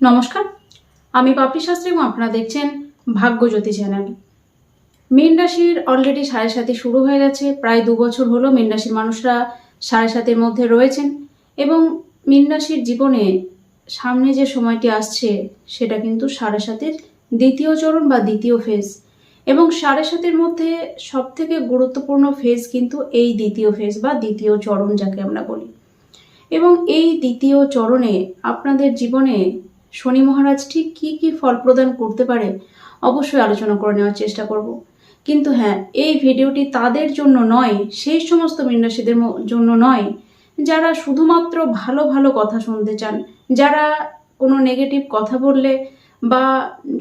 নমস্কার। আমি পাপড়ি শাস্ত্রী এবং আপনারা দেখছেন ভাগ্যজ্যোতি চ্যানেল। মীন রাশির অলরেডি সাড়ে সাথে শুরু হয়ে গেছে, প্রায় দু বছর হলো মীন রাশির মানুষরা সাড়ে সাতের মধ্যে রয়েছেন এবং মীন রাশির জীবনে সামনে যে সময়টি আসছে, সেটা কিন্তু সাড়ে সাতের দ্বিতীয় চরণ বা দ্বিতীয় ফেজ এবং সাড়ে সাতের মধ্যে সব থেকে গুরুত্বপূর্ণ ফেজ কিন্তু এই দ্বিতীয় ফেজ বা দ্বিতীয় চরণ যাকে আমরা বলি। এবং এই দ্বিতীয় চরণে আপনাদের জীবনে শনি মহারাজ ঠিক কী কী ফল প্রদান করতে পারে অবশ্যই আলোচনা করে নেওয়ার চেষ্টা করব। কিন্তু হ্যাঁ এই ভিডিওটি তাদের জন্য নয়, সেই সমস্ত মিন্নাসীদের জন্য নয়, যারা শুধুমাত্র ভালো ভালো কথা শুনতে চান, যারা কোনো নেগেটিভ কথা বললে বা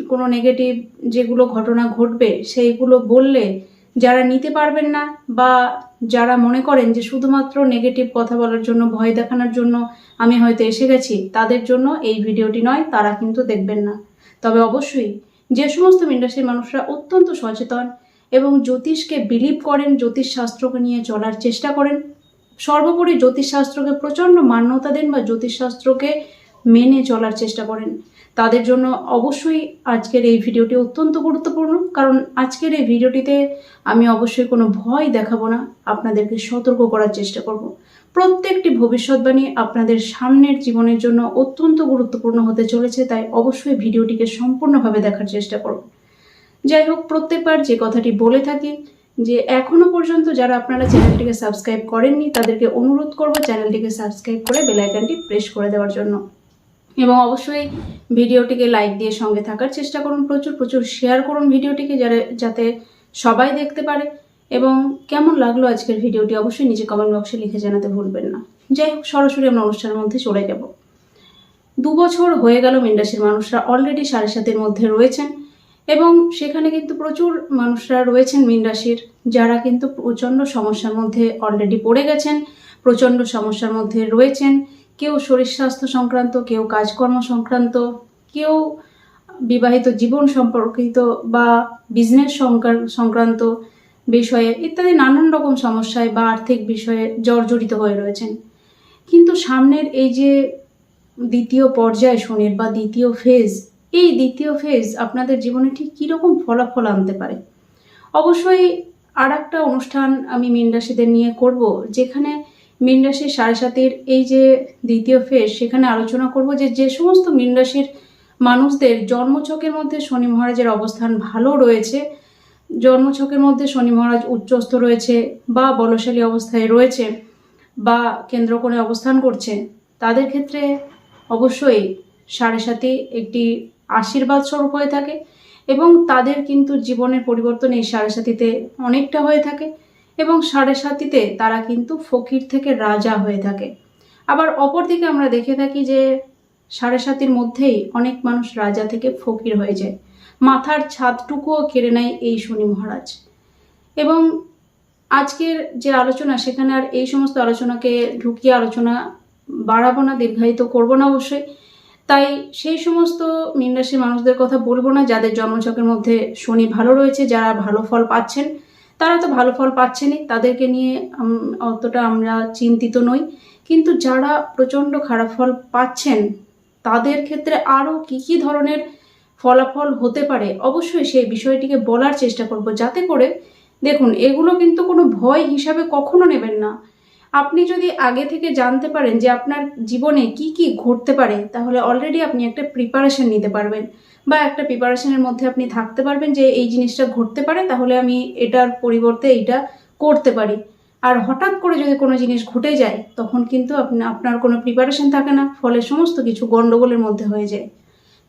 কোনো নেগেটিভ যেগুলো ঘটনা ঘটবে, সেইগুলো বললে যারা নিতে পারবেন না বা যারা মনে করেন যে শুধুমাত্র নেগেটিভ কথা বলার জন্য, ভয় দেখানোর জন্য আমি হয়তো এসে গেছি, তাদের জন্য এই ভিডিওটি নয়, তারা কিন্তু দেখবেন না। তবে অবশ্যই যে সমস্ত ইন্ডাস্ট্রির মানুষরা অত্যন্ত সচেতন এবং জ্যোতিষকে বিলিভ করেন জ্যোতিষ শাস্ত্রকে নিয়ে চলার চেষ্টা করেন, সর্বোপরি জ্যোতিষশাস্ত্রকে প্রচণ্ড মান্যতা দেন বা জ্যোতিষশাস্ত্রকে মেনে চলার চেষ্টা করেন। তাদের জন্য অবশ্যই আজকের এই ভিডিওটি অত্যন্ত গুরুত্বপূর্ণ, কারণ আজকের এই ভিডিওটিতে আমি অবশ্যই কোনো ভয় দেখাবো না, আপনাদেরকে সতর্ক করার চেষ্টা করব। প্রত্যেকটি ভবিষ্যৎবাণী আপনাদের সামনের জীবনের জন্য অত্যন্ত গুরুত্বপূর্ণ হতে চলেছে, তাই অবশ্যই ভিডিওটিকে সম্পূর্ণভাবে দেখার চেষ্টা করব। যাই হোক, প্রত্যেকবার যে কথাটি বলে থাকি যে, এখনও পর্যন্ত যারা আপনারা চ্যানেলটিকে সাবস্ক্রাইব করেননি, তাদেরকে অনুরোধ করব চ্যানেলটিকে সাবস্ক্রাইব করে বেলাইকানটি প্রেস করে দেওয়ার জন্য। এবং অবশ্যই ভিডিওটিকে লাইক দিয়ে সঙ্গে থাকার চেষ্টা করুন, প্রচুর প্রচুর শেয়ার করুন ভিডিওটিকে যারা, যাতে সবাই দেখতে পারে। এবং কেমন লাগল আজকের ভিডিওটি অবশ্যই নিজে কমেন্ট বক্সে লিখে জানাতে ভুলবেন না। যাই হোক, সরাসরি আমরা অনুষ্ঠানের মধ্যে চলে যাব। দু বছর হয়ে গেল মিন্ডাসের মানুষরা অলরেডি সাড়ে সাতের মধ্যে রয়েছেন এবং সেখানে কিন্তু প্রচুর মানুষরা রয়েছেন মীন রাশির যারা কিন্তু প্রচণ্ড সমস্যার মধ্যে অলরেডি পড়ে গেছেন, প্রচণ্ড সমস্যার মধ্যে রয়েছেন। কেউ শরীর স্বাস্থ্য সংক্রান্ত, কেউ কাজকর্ম সংক্রান্ত, কেউ বিবাহিত জীবন সম্পর্কিত বা বিজনেস সংক্রান্ত বিষয়ে ইত্যাদি নানান রকম সমস্যায় বা আর্থিক বিষয়ে জর্জরিত হয়ে রয়েছেন। কিন্তু সামনের এই যে দ্বিতীয় পর্যায় শনির বা দ্বিতীয় ফেজ এই দ্বিতীয় ফেজ আপনাদের জীবনে ঠিক কীরকম ফলাফল আনতে পারে? অবশ্যই আর অনুষ্ঠান আমি মীন নিয়ে করব, যেখানে মীন রাশির সাড়ে সাতের এই যে দ্বিতীয় ফেজ সেখানে আলোচনা করব যে যে সমস্ত মীন রাশির মানুষদের জন্মছকের মধ্যে শনি মহারাজের অবস্থান ভালো রয়েছে জন্মছকের মধ্যে শনি মহারাজ উচ্চস্থ রয়েছে বা বলশালী অবস্থায় রয়েছে বা কেন্দ্রকোণে অবস্থান করছে, তাদের ক্ষেত্রে অবশ্যই সাড়ে সাথে একটি আশীর্বাদ স্বরূপ হয়ে থাকে এবং তাদের কিন্তু জীবনের পরিবর্তন এই সাড়ে সাথীতে অনেকটা হয়ে থাকে। এবং সাড়ে সাতিতে তারা কিন্তু ফকির থেকে রাজা হয়ে থাকে। আবার অপরদিকে আমরা দেখে থাকি যে সাড়ে সাতির মধ্যেই অনেক মানুষ রাজা থেকে ফকির হয়ে যায়। মাথার ছাদটুকুও কেড়ে নেয় এই শনি মহারাজ। এবং আজকের যে আলোচনা, সেখানে আর এই সমস্ত আলোচনাকে ঢুকিয়ে আলোচনা বাড়াবো না, দীর্ঘায়িত করব না অবশ্যই। তাই সেই সমস্ত মীন মানুষদের কথা বলব না। যাদের জন্মছকের মধ্যে শনি ভালো রয়েছে, যারা ভালো ফল পাচ্ছেন তারা তো ভালো ফল পাচ্ছেনই, তাদেরকে নিয়ে অতটা আমরা চিন্তিত নই। কিন্তু যারা প্রচণ্ড খারাপ ফল পাচ্ছেন, তাদের ক্ষেত্রে আরও কী কী ধরনের ফলাফল হতে পারে? অবশ্যই সেই বিষয়টিকে বলার চেষ্টা করব। যাতে করে, দেখুন, এগুলো কিন্তু কোনো ভয় হিসাবে কখনো নেবেন না। আপনি যদি আগে থেকে জানতে পারেন যে আপনার জীবনে কি কি ঘটতে পারে, তাহলে অলরেডি আপনি একটা প্রিপারেশন নিতে পারবেন। বা একটা প্রিপারেশনের মধ্যে আপনি থাকতে পারবেন যে এই জিনিসটা ঘটতে পারে, তাহলে আমি এটার পরিবর্তে এইটা করতে পারি। আর হঠাৎ করে যদি কোনো জিনিস ঘটে যায়, তখন কিন্তু আপনি, আপনার কোনো প্রিপারেশন থাকে না, ফলে সমস্ত কিছু গণ্ডগোলের মধ্যে হয়ে যায়।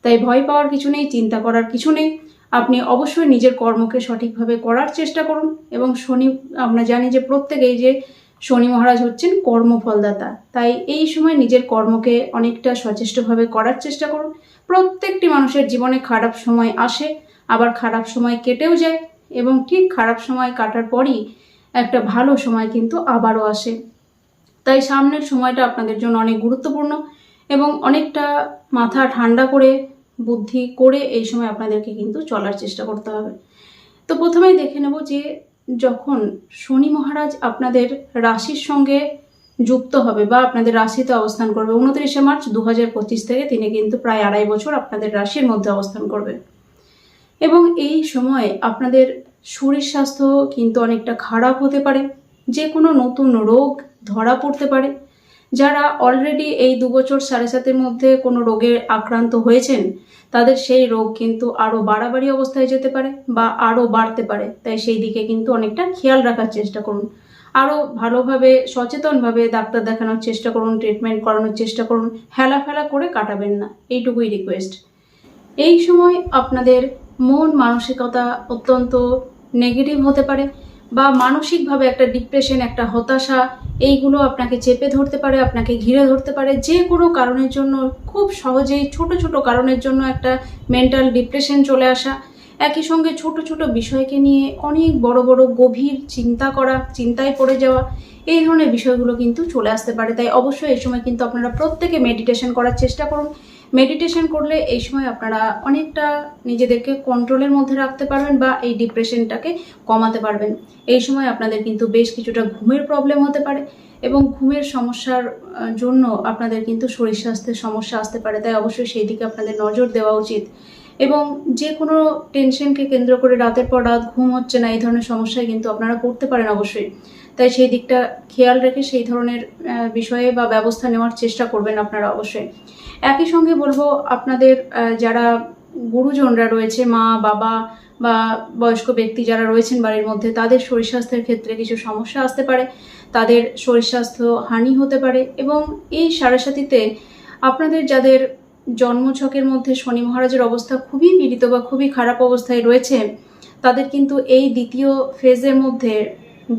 তাই ভয় পাওয়ার কিছু নেই, চিন্তা করার কিছু নেই। আপনি অবশ্যই নিজের কর্মকে সঠিকভাবে করার চেষ্টা করুন এবং শনি, আমরা জানি যে প্রত্যেকেই যে শনি মহারাজ হচ্ছেন কর্মফলদাতা। তাই এই সময় নিজের কর্মকে অনেকটা সচেষ্টভাবে করার চেষ্টা করুন। প্রত্যেকটি মানুষের জীবনে খারাপ সময় আসে, আবার খারাপ সময় কেটেও যায় এবং ঠিক খারাপ সময় কাটার পরই একটা ভালো সময় কিন্তু আবারও আসে। তাই সামনের সময়টা আপনাদের জন্য অনেক গুরুত্বপূর্ণ এবং অনেকটা মাথা ঠান্ডা করে, বুদ্ধি করে এই সময় আপনাদেরকে কিন্তু চলার চেষ্টা করতে হবে। তো প্রথমেই দেখে নেব যে যখন শনি মহারাজ আপনাদের রাশির সঙ্গে যুক্ত হবে বা আপনাদের রাশিতে অবস্থান করবে। উনত্রিশে মার্চ দু হাজার পঁচিশ থেকে তিনি কিন্তু প্রায় আড়াই বছর আপনাদের রাশির মধ্যে অবস্থান করবে। এবং এই সময়ে আপনাদের শরীর স্বাস্থ্য কিন্তু অনেকটা খারাপ হতে পারে। যে কোনো নতুন রোগ ধরা পড়তে পারে। যারা অলরেডি এই দু বছর সাড়ে সাতের মধ্যে কোনো রোগে আক্রান্ত হয়েছেন, তাদের সেই রোগ কিন্তু আরও বাড়াবাড়ি অবস্থায় যেতে পারে বা আরও বাড়তে পারে। তাই সেই দিকে কিন্তু অনেকটা খেয়াল রাখার চেষ্টা করুন। আরও ভালোভাবে, সচেতনভাবে ডাক্তার দেখানোর চেষ্টা করুন ট্রিটমেন্ট করানোর চেষ্টা করুন, হেলা ফেলা করে কাটাবেন না, এইটুকুই রিকোয়েস্ট এই সময় আপনাদের মন মানসিকতা অত্যন্ত নেগেটিভ হতে পারে বা মানসিকভাবে একটা ডিপ্রেশন একটা হতাশা, এইগুলো আপনাকে চেপে ধরতে পারে, আপনাকে ঘিরে ধরতে পারে, যে কোনো কারণের জন্য, খুব সহজেই, ছোট ছোট কারণের জন্য একটা মেন্টাল ডিপ্রেশন চলে আসা একই সঙ্গে ছোট ছোট বিষয়কে নিয়ে অনেক বড় বড় গভীর চিন্তা করা, চিন্তায় পড়ে যাওয়া, এই ধরনের বিষয়গুলো কিন্তু চলে আসতে পারে। তাই অবশ্যই এই সময় কিন্তু আপনারা প্রত্যেকে মেডিটেশন করার চেষ্টা করুন। মেডিটেশন করলে এই সময় আপনারা অনেকটা নিজেদেরকে কন্ট্রোলের মধ্যে রাখতে পারবেন বা এই ডিপ্রেশনটাকে কমাতে পারবেন। এই সময় আপনাদের কিন্তু বেশ কিছুটা ঘুমের প্রবলেম হতে পারে এবং ঘুমের সমস্যার জন্য আপনাদের কিন্তু শরীর স্বাস্থ্যের সমস্যা আসতে পারে। তাই অবশ্যই সেই দিকে আপনাদের নজর দেওয়া উচিত। এবং যে কোনো টেনশনকে কেন্দ্র করে রাতের পর রাত ঘুম হচ্ছে না, এই ধরনের সমস্যায় কিন্তু আপনারা পড়তে পারেন অবশ্যই। তাই সেই দিকটা খেয়াল রেখে সেই ধরনের বিষয়ে বা ব্যবস্থা নেওয়ার চেষ্টা করবেন আপনারা অবশ্যই। একই সঙ্গে বলব, আপনাদের যারা গুরুজনরা রয়েছে, মা, বাবা বা বয়স্ক ব্যক্তি যারা রয়েছেন বাড়ির মধ্যে, তাদের শরীর স্বাস্থ্যের ক্ষেত্রে কিছু সমস্যা আসতে পারে, তাদের শরীর স্বাস্থ্য হানি হতে পারে এবং এই সারাসাতিতে আপনাদের যাদের জন্মছকের মধ্যে শনি মহারাজের অবস্থা খুবই পীড়িত বা খুবই খারাপ অবস্থায় রয়েছে। তাদের কিন্তু এই দ্বিতীয় ফেজের মধ্যে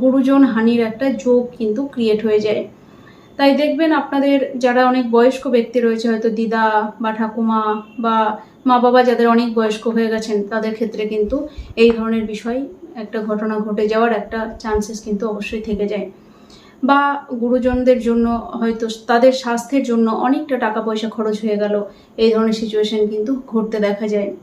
গুরুজন হানির একটা যোগ কিন্তু ক্রিয়েট হয়ে যায়। তাই দেখবেন আপনাদের যারা অনেক বয়স্ক ব্যক্তি রয়েছে, হয়তো দিদা বা ঠাকুমা বা মা বাবা যাদের অনেক বয়স্ক হয়ে গেছেন, তাদের ক্ষেত্রে কিন্তু এই ধরনের বিষয় একটা ঘটনা ঘটে যাওয়ার একটা চান্সেস কিন্তু অবশ্যই থেকে যায়। বা গুরুজনদের জন্য হয়তো তাদের স্বাস্থ্যের জন্য অনেকটা টাকা পয়সা খরচ হয়ে গেল। এই ধরনের সিচুয়েশন কিন্তু ঘটতে দেখা যায়।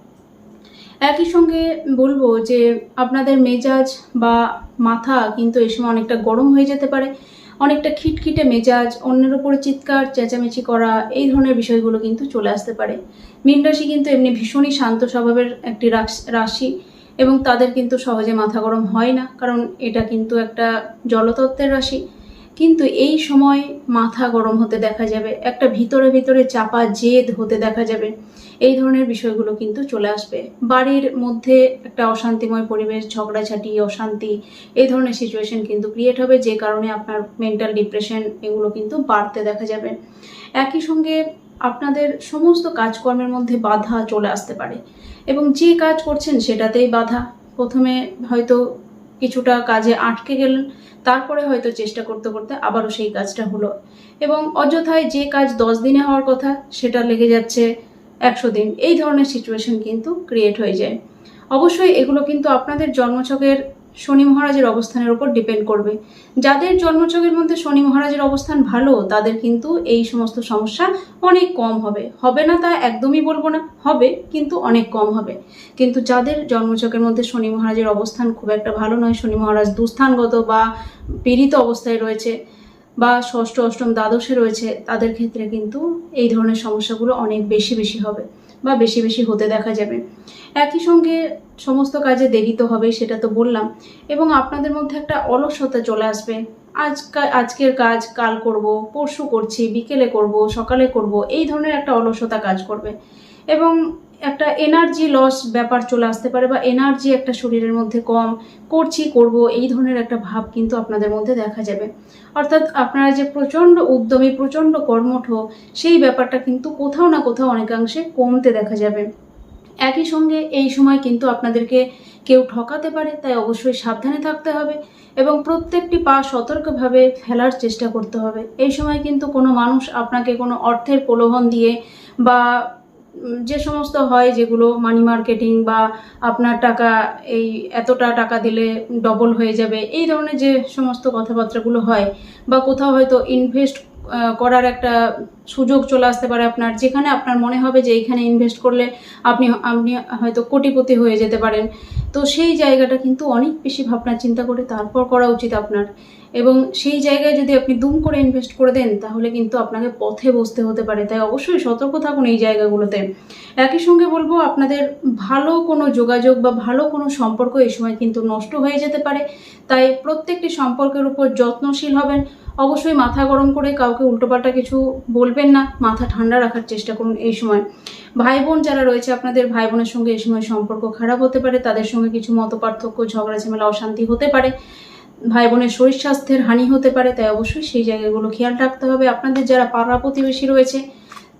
একই সঙ্গে বলব যে আপনাদের মেজাজ বা মাথা কিন্তু এই সময় অনেকটা গরম হয়ে যেতে পারে। অনেকটা খিটখিটে মেজাজ, অন্যের উপরে চিৎকার, চেঁচামেচি করা, এই ধরনের বিষয়গুলো কিন্তু চলে আসতে পারে। মীন রাশি কিন্তু এমনি ভীষণই শান্ত স্বভাবের একটি রাশ- এবং তাদের কিন্তু সহজে মাথা গরম হয় না। কারণ এটা কিন্তু একটা জলতত্ত্বের রাশি। কিন্তু এই সময় মাথা গরম হতে দেখা যাবে, একটা ভিতরে ভিতরে চাপা জেদ হতে দেখা যাবে। এই ধরনের বিষয়গুলো কিন্তু চলে আসবে। বাড়ির মধ্যে একটা অশান্তিময় পরিবেশ, ঝগড়াঝাটি, অশান্তি, এই ধরনের সিচুয়েশন কিন্তু ক্রিয়েট হবে, যে কারণে আপনার মেন্টাল ডিপ্রেশন এগুলো কিন্তু বাড়তে দেখা যাবে। একই সঙ্গে আপনাদের সমস্ত কাজকর্মের মধ্যে বাধা চলে আসতে পারে এবং যে কাজ করছেন সেটাতেই বাধা। প্রথমে হয়তো কিছুটা কাজে আটকে গেলেন। তারপরে হয়তো চেষ্টা করতে করতে আবারও সেই কাজটা হলো। এবং অযথায় যে কাজ দশ দিনে হওয়ার কথা, সেটা লেগে যাচ্ছে একশো দিন। এই ধরনের সিচুয়েশন কিন্তু ক্রিয়েট হয়ে যায়। অবশ্যই এগুলো কিন্তু আপনাদের জন্মছকের শনি মহারাজের অবস্থানের উপর ডিপেন্ড করবে। যাদের জন্মছকের মধ্যে শনি মহারাজের অবস্থান ভালো, তাদের কিন্তু এই সমস্ত সমস্যা অনেক কম হবে। হবে না তা একদমই বলব না, হবে কিন্তু অনেক কম হবে। কিন্তু যাদের জন্মছকের মধ্যে শনি মহারাজের অবস্থান খুব একটা ভালো নয়, শনি মহারাজ দুস্থানগত বা পীড়িত অবস্থায় রয়েছে বা ষষ্ঠ, অষ্টম দ্বাদশে রয়েছে, তাদের ক্ষেত্রে কিন্তু এই ধরনের সমস্যাগুলো অনেক বেশি বেশি হবে বা বেশি বেশি হতে দেখা যাবে। একই সঙ্গে সমস্ত কাজে দেরি তো হবেই, সেটা তো বললাম। এবং আপনাদের মধ্যে একটা অলসতা চলে আসবে। আজ আজকের কাজ কাল করব, পরশু করছি, বিকেলে করব, সকালে করব, এই ধরনের একটা অলসতা কাজ করবে। এবং একটা এনার্জি লস ব্যাপার চলে আসতে পারে বা এনার্জি একটা শরীরের মধ্যে কম, করছি, করব, এই ধরনের একটা ভাব কিন্তু আপনাদের মধ্যে দেখা যাবে। অর্থাৎ আপনারা যে প্রচণ্ড উদ্যমী, প্রচণ্ড কর্মঠ, সেই ব্যাপারটা কিন্তু কোথাও না কোথাও অনেকাংশে কমতে দেখা যাবে। একই সঙ্গে এই সময় কিন্তু আপনাদেরকে কেউ ঠকাতে পারে, তাই অবশ্যই সাবধানে থাকতে হবে এবং প্রত্যেকটি পা সতর্কভাবে ফেলার চেষ্টা করতে হবে। এই সময় কিন্তু কোনো মানুষ আপনাকে কোনো অর্থের প্রলোভন দিয়ে বা যে সমস্ত হয় যেগুলো মানি মার্কেটিং বা আপনার টাকা, এই এতটা টাকা দিলে ডবল হয়ে যাবে, এই ধরনের যে সমস্ত কথাবার্তাগুলো হয় বা কোথাও হয়তো ইনভেস্ট করার একটা সুযোগ চলে আসতে পারে আপনার, যেখানে আপনার মনে হবে যে এইখানে ইনভেস্ট করলে আপনি আপনি হয়তো কোটিপতি হয়ে যেতে পারেন। তো সেই জায়গাটা কিন্তু অনেক বেশি ভাবনা চিন্তা করে তারপর করা উচিত আপনার। এবং সেই জায়গায় যদি আপনি দুম করে ইনভেস্ট করে দেন, তাহলে কিন্তু আপনাকে পথে বসতে হতে পারে। তাই অবশ্যই সতর্ক থাকুন এই জায়গাগুলোতে। একই সঙ্গে বলব, আপনাদের ভালো কোনো যোগাযোগ বা ভালো কোনো সম্পর্ক এই সময় কিন্তু নষ্ট হয়ে যেতে পারে। তাই প্রত্যেকটি সম্পর্কের উপর যত্নশীল হবেন। অবশ্যই মাথা গরম করে কাউকে উল্টোপাল্টা কিছু বলবেন না। মাথা ঠান্ডা রাখার চেষ্টা করুন এই সময়। ভাই বোন যারা রয়েছে, আপনাদের ভাই বোনের সঙ্গে এই সময় সম্পর্ক খারাপ হতে পারে। তাদের সঙ্গে কিছু মত পার্থক্য ঝগড়া, ঝামেলা, অশান্তি হতে পারে। ভাই বোনের শরীর স্বাস্থ্যের হানি হতে পারে, তাই অবশ্যই সেই জায়গাগুলো খেয়াল রাখতে হবে। আপনাদের যারা পাড়া প্রতিবেশী রয়েছে,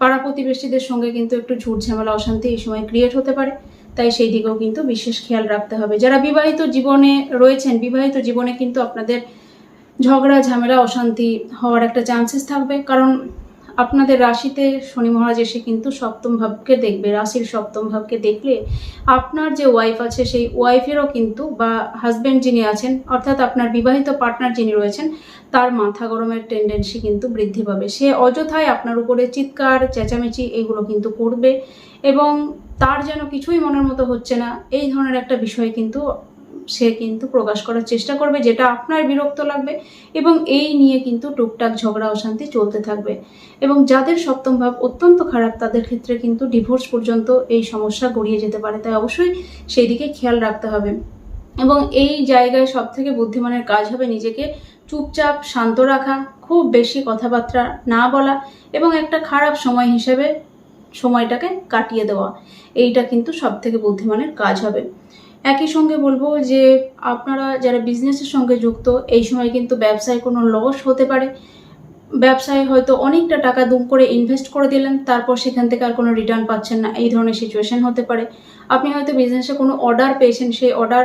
পাড়া প্রতিবেশীদের সঙ্গে কিন্তু একটু ঝুট ঝামেলা অশান্তি এই সময় ক্রিয়েট হতে পারে, তাই সেই দিকেও কিন্তু বিশেষ খেয়াল রাখতে হবে। যারা বিবাহিত জীবনে রয়েছেন, বিবাহিত জীবনে কিন্তু আপনাদের ঝগড়া, ঝামেলা, অশান্তি হওয়ার একটা চান্সেস থাকবে, কারণ আপনাদের রাশিতে শনি মহারাজ এসে কিন্তু সপ্তম ভাবকে দেখবে, রাশির সপ্তম ভাবকে দেখলে আপনার যে ওয়াইফ আছে সেই ওয়াইফেরও কিন্তু বা হাজব্যান্ড যিনি আছেন, অর্থাৎ আপনার বিবাহিত পার্টনার যিনি রয়েছেন, তার মাথা গরমের টেন্ডেন্সি কিন্তু বৃদ্ধি পাবে। সে অযথায় আপনার উপরে চিৎকার, চেঁচামেচি এগুলো কিন্তু করবে এবং তার যেন কিছুই মনের মতো হচ্ছে না, এই ধরনের একটা বিষয় কিন্তু সে কিন্তু প্রকাশ করার চেষ্টা করবে যেটা আপনার বিরক্ত লাগবে এবং এই নিয়ে কিন্তু টুকটাক ঝগড়া অশান্তি চলতে থাকবে। এবং যাদের সপ্তম ভাব অত্যন্ত খারাপ, তাদের ক্ষেত্রে কিন্তু ডিভোর্স পর্যন্ত এই সমস্যা গড়িয়ে যেতে পারে। তাই অবশ্যই সেই দিকে খেয়াল রাখতে হবে। এবং এই জায়গায় সব থেকে বুদ্ধিমানের কাজ হবে নিজেকে চুপচাপ, শান্ত রাখা, খুব বেশি কথাবার্তা না বলা এবং একটা খারাপ সময় হিসেবে সময়টাকে কাটিয়ে দেওয়া। এইটা কিন্তু সব থেকে বুদ্ধিমানের কাজ হবে। একই সঙ্গে বলব যে আপনারা যারা বিজনেসের সঙ্গে যুক্ত, এই সময় কিন্তু ব্যবসায় কোনো লস হতে পারে। ব্যবসায় হয়তো অনেকটা টাকা দুম করে ইনভেস্ট করে দিলেন, তারপর সেখান থেকে আর কোনো রিটার্ন পাচ্ছেন না। এই ধরনের সিচুয়েশন হতে পারে। আপনি হয়তো বিজনেসে কোনো অর্ডার পেয়েছেন, সেই অর্ডার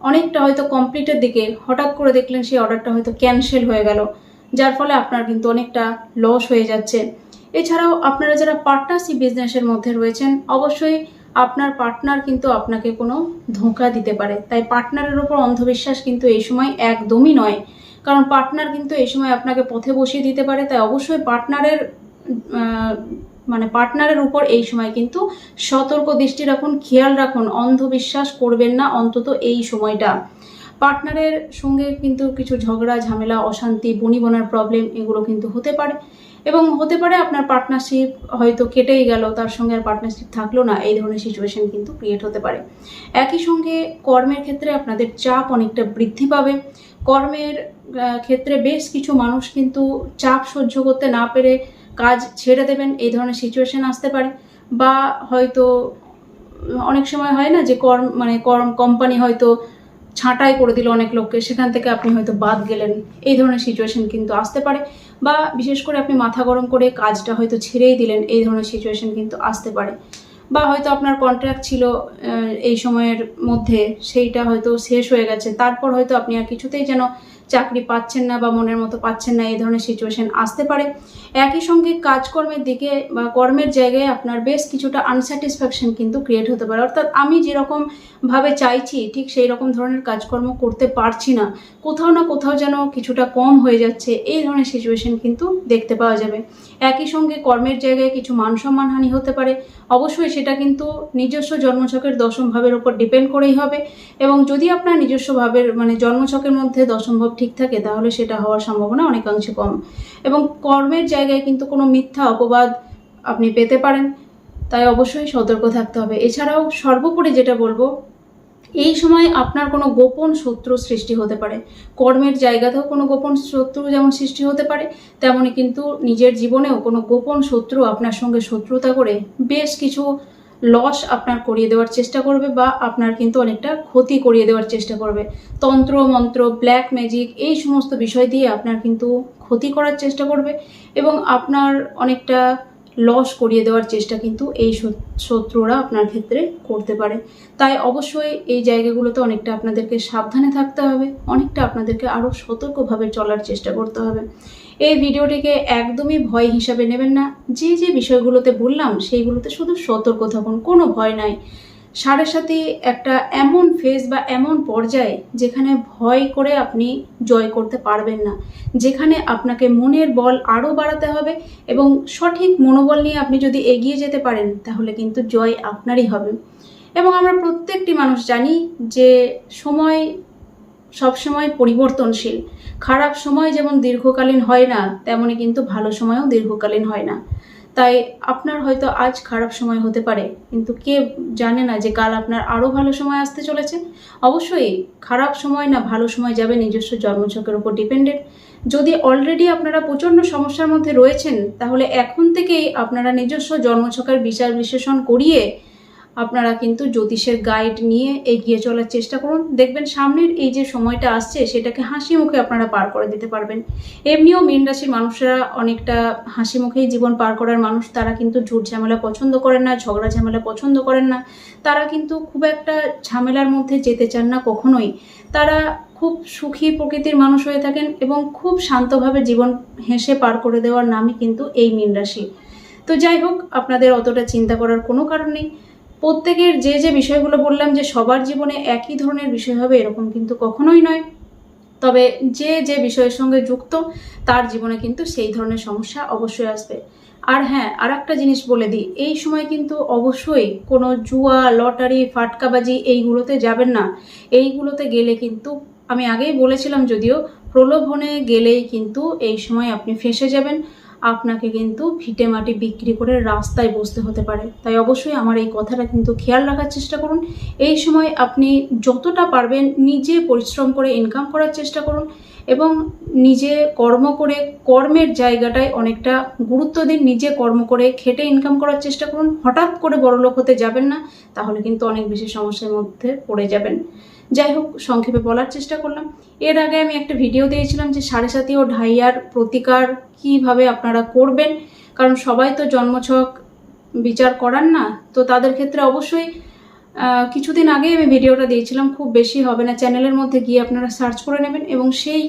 অনেকটা হয়তো কমপ্লিটের দিকে হঠাৎ করে দেখলেন সেই অর্ডারটা হয়তো ক্যান্সেল হয়ে গেল, যার ফলে আপনার কিন্তু অনেকটা লস হয়ে যাচ্ছে। এছাড়াও আপনারা যারা পার্টনারশিপ বিজনেসের মধ্যে রয়েছেন, অবশ্যই আপনার পার্টনার কিন্তু আপনাকে কোনো ধোঁকা দিতে পারে। তাই পার্টনারের ওপর অন্ধবিশ্বাস কিন্তু এই সময় একদমই নয়। কারণ পার্টনার কিন্তু এই সময় আপনাকে পথে বসিয়ে দিতে পারে। তাই অবশ্যই পার্টনারের মানে পার্টনারের উপর এই সময় কিন্তু সতর্ক দৃষ্টি রাখুন, খেয়াল রাখুন, অন্ধবিশ্বাস করবেন না অন্তত এই সময়টা। পার্টনারের সঙ্গে কিন্তু কিছু ঝগড়া, ঝামেলা, অশান্তি, বনিবনার প্রবলেম এগুলো কিন্তু হতে পারে। এবং হতে পারে আপনার পার্টনারশিপ হয়তো কেটেই গেল, তার সঙ্গে আর পার্টনারশিপ থাকল না, এই ধরনের সিচুয়েশন কিন্তু ক্রিয়েট হতে পারে। একই সঙ্গে কর্মের ক্ষেত্রে আপনাদের চাপ অনেকটা বৃদ্ধি পাবে। কর্মের ক্ষেত্রে বেশ কিছু মানুষ কিন্তু চাপ সহ্য করতে না পেরে কাজ ছেড়ে দেবেন, এই ধরনের সিচুয়েশন আসতে পারে। বা হয়তো অনেক সময় হয় না যে কর্ম মানে কর্ম কোম্পানি হয়তো ছাঁটাই করে দিল অনেক লোককে, সেখান থেকে আপনি হয়তো বাদ গেলেন, এই ধরনের সিচুয়েশন কিন্তু আসতে পারে। বা বিশেষ করে আপনি মাথা গরম করে কাজটা হয়তো ছেড়েই দিলেন, এই ধরনের সিচুয়েশন কিন্তু আসতে পারে। বা হয়তো আপনার কন্ট্রাক্ট ছিল এই সময়ের মধ্যে, সেইটা হয়তো শেষ হয়ে গেছে। তারপর হয়তো আপনি আর কিছুতেই যেন চাকরি পাচ্ছেন না বা মনের মতো পাচ্ছেন না, এই ধরনের সিচুয়েশন আসতে পারে। একই সঙ্গে কাজকর্মের দিকে বা কর্মের জায়গায় আপনার বেশ কিছুটা আনস্যাটিসফ্যাকশন কিন্তু ক্রিয়েট হতে পারে। অর্থাৎ আমি যেরকম ভাবে চাইছি, ঠিক সেই রকম ধরনের কাজকর্ম করতে পারছি না। কোথাও না কোথাও যেন কিছুটা কম হয়ে যাচ্ছে, এই ধরনের সিচুয়েশন কিন্তু দেখতে পাওয়া যাবে। একই সঙ্গে কর্মের জায়গায় কিছু মান সম্মানহানি হতে পারে। অবশ্যই সেটা কিন্তু নিজস্ব জন্মছকের দশম ভাবের উপর ডিপেন্ড করেই হবে। এবং যদি আপনার নিজস্ব ভাবের মানে জন্মছকের মধ্যে দশম ভাব ঠিক থাকে, তাহলে সেটা হওয়ার সম্ভাবনা অনেকাংশে কম। এবং কর্মের জায়গায় কিন্তু কোনো মিথ্যা অপবাদ আপনি পেতে পারেন, তাই অবশ্যই সতর্ক থাকতে হবে। এছাড়াও সর্বোপরি যেটা বলব, এই সময় আপনার কোনো গোপন শত্রু সৃষ্টি হতে পারে। কর্মের জায়গাতেও কোনো গোপন শত্রু যেমন সৃষ্টি হতে পারে তেমনই কিন্তু নিজের জীবনেও কোনো গোপন শত্রু আপনার সঙ্গে শত্রুতা করে বেশ কিছু লস আপনার করিয়ে দেওয়ার চেষ্টা করবে বা আপনার কিন্তু অনেকটা ক্ষতি করিয়ে দেওয়ার চেষ্টা করবে। তন্ত্র, মন্ত্র ব্ল্যাক ম্যাজিক এই সমস্ত বিষয় দিয়ে আপনার কিন্তু ক্ষতি করার চেষ্টা করবে এবং আপনার অনেকটা লস করিয়ে দেওয়ার চেষ্টা কিন্তু এই শত- শত্রুরা আপনার ক্ষেত্রে করতে পারে। তাই অবশ্যই এই জায়গাগুলোতে অনেকটা আপনাদেরকে সাবধানে থাকতে হবে, অনেকটা আপনাদেরকে আরও সতর্কভাবে চলার চেষ্টা করতে হবে। এই ভিডিওটিকে একদমই ভয় হিসাবে নেবেন না। যে যে বিষয়গুলোতে বললাম, সেইগুলোতে শুধু সতর্ক থাকুন, কোনো ভয় নাই। সাড়ে সাথে একটা এমন ফেজ বা এমন পর্যায়ে যেখানে ভয় করে আপনি জয় করতে পারবেন না। যেখানে আপনাকে মনের বল আরও বাড়াতে হবে এবং সঠিক মনোবল নিয়ে আপনি যদি এগিয়ে যেতে পারেন, তাহলে কিন্তু জয় আপনারই হবে। এবং আমরা প্রত্যেকটি মানুষ জানি যে সময় সবসময় পরিবর্তনশীল। খারাপ সময় যেমন দীর্ঘকালীন হয় না তেমনই কিন্তু ভালো সময়ও দীর্ঘকালীন হয় না। তাই আপনার হয়তো আজ খারাপ সময় হতে পারে, কিন্তু কে জানে না যে কাল আপনার আরও ভালো সময় আসতে চলেছে। অবশ্যই খারাপ সময় না ভালো সময় যাবে নিজস্ব জন্মছকের উপর ডিপেন্ডেন্ট যদি অলরেডি আপনারা প্রচণ্ড সমস্যার মধ্যে রয়েছেন, তাহলে এখন থেকেই আপনারা নিজস্ব জন্মছকের বিচার বিশ্লেষণ করিয়ে আপনারা কিন্তু জ্যোতিষের গাইড নিয়ে এগিয়ে চলার চেষ্টা করুন। দেখবেন সামনের এই যে সময়টা আসছে, সেটাকে হাসি মুখে আপনারা পার করে দিতে পারবেন। এমনিও মীন রাশির মানুষরা অনেকটা হাসি মুখেই জীবন পার করার মানুষ। তারা কিন্তু ঝুট ঝামেলা পছন্দ করেন না, ঝগড়া ঝামেলা পছন্দ করেন না। তারা কিন্তু খুব একটা ঝামেলার মধ্যে যেতে চান না কখনোই। তারা খুব সুখী প্রকৃতির মানুষ হয়ে থাকেন এবং খুব শান্তভাবে জীবন হেসে পার করে দেওয়ার নামই কিন্তু এই মীন রাশি। তো যাই হোক, আপনাদের অতটা চিন্তা করার কোনো কারণ নেই। প্রত্যেকের যে যে বিষয়গুলো বললাম যে সবার জীবনে একই ধরনের বিষয় হবে, এরকম কিন্তু কখনোই নয়। তবে যে যে বিষয়ের সঙ্গে যুক্ত, তার জীবনে কিন্তু সেই ধরনের সমস্যা অবশ্যই আসবে। আর হ্যাঁ আর একটা জিনিস বলে দিই, এই সময় কিন্তু অবশ্যই কোনো জুয়া, লটারি, ফাটকাবাজি এইগুলোতে যাবেন না। এইগুলোতে গেলে কিন্তু, আমি আগেই বলেছিলাম যদিও, প্রলোভনে গেলেই কিন্তু এই সময় আপনি ফেসে যাবেন। আপনাকে কিন্তু ভিটে মাটি বিক্রি করে রাস্তায় বসতে হতে পারে। তাই অবশ্যই আমার এই কথাটা কিন্তু খেয়াল রাখার চেষ্টা করুন। এই সময় আপনি যতটা পারবেন নিজে পরিশ্রম করে ইনকাম করার চেষ্টা করুন। এবং নিজে কর্ম করে কর্মের জায়গাটায় অনেকটা গুরুত্ব দিন, নিজে কর্ম করে খেটে ইনকাম করার চেষ্টা করুন। হঠাৎ করে বড়লোক হতে যাবেন না, তাহলে কিন্তু অনেক বেশি সমস্যার মধ্যে পড়ে যাবেন। যাই হোক, সংক্ষেপে বলার চেষ্টা করলাম। এর আগে আমি একটা ভিডিও দিয়েছিলাম যে সাড়ে সাতি ও ঢাইয়ার প্রতিকার কীভাবে আপনারা করবেন। কারণ সবাই তো জন্মছক বিচার করান না, তো তাদের ক্ষেত্রে অবশ্যই কিছুদিন আগে আমি ভিডিওটা দিয়েছিলাম, খুব বেশি হবে না। চ্যানেলের মধ্যে গিয়ে আপনারা সার্চ করে নেবেন এবং সেই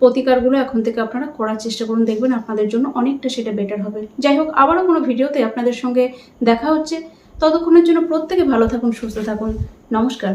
প্রতিকারগুলো এখন থেকে আপনারা করার চেষ্টা করুন, দেখবেন আপনাদের জন্য অনেকটা সেটা বেটার হবে। যাই হোক, আবারও কোনো ভিডিওতে আপনাদের সঙ্গে দেখা হচ্ছে। ততক্ষণের জন্য প্রত্যেকে ভালো থাকুন, সুস্থ থাকুন। নমস্কার।